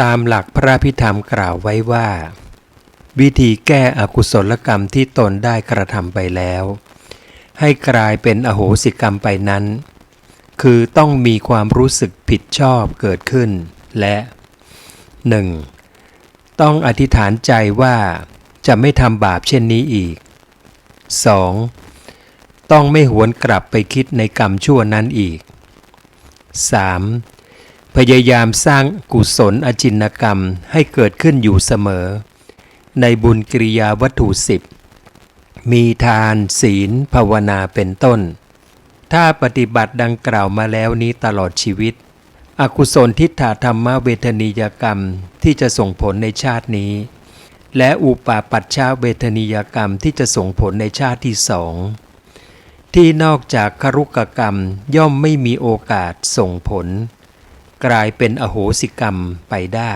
ตามหลักพระพิธรรมกล่าวไว้ว่า วิธีแก้อกุศลกรรมที่ตนได้กระทำไปแล้ว ให้กลายเป็นอโหสิกรรมไปนั้น คือต้องมีความรู้สึกผิดชอบเกิดขึ้น และ 1. ต้องอธิษฐานใจว่าจะไม่ทำบาปเช่นนี้อีก 2. ต้องไม่หวนกลับไปคิดในกรรมชั่วนั้นอีก 3. พยายามสร้างกุศลอจินกรรมให้เกิดขึ้นอยู่เสมอ ในบุญกิริยาวัตถุสิบมีทานศีล ภาวนาเป็นต้น ถ้าปฏิบัติดังกล่าวมาแล้วนี้ตลอดชีวิต อกุศลทิฏฐธรรมเวทนียกรรมที่จะส่งผลในชาตินี้ และอุปาปัชชาเวทนียกรรมที่จะส่งผลในชาติที่สองที่นอกจากครุกกรรมย่อมไม่มีโอกาสส่งผล กลายเป็นอโหสิกรรมไปได้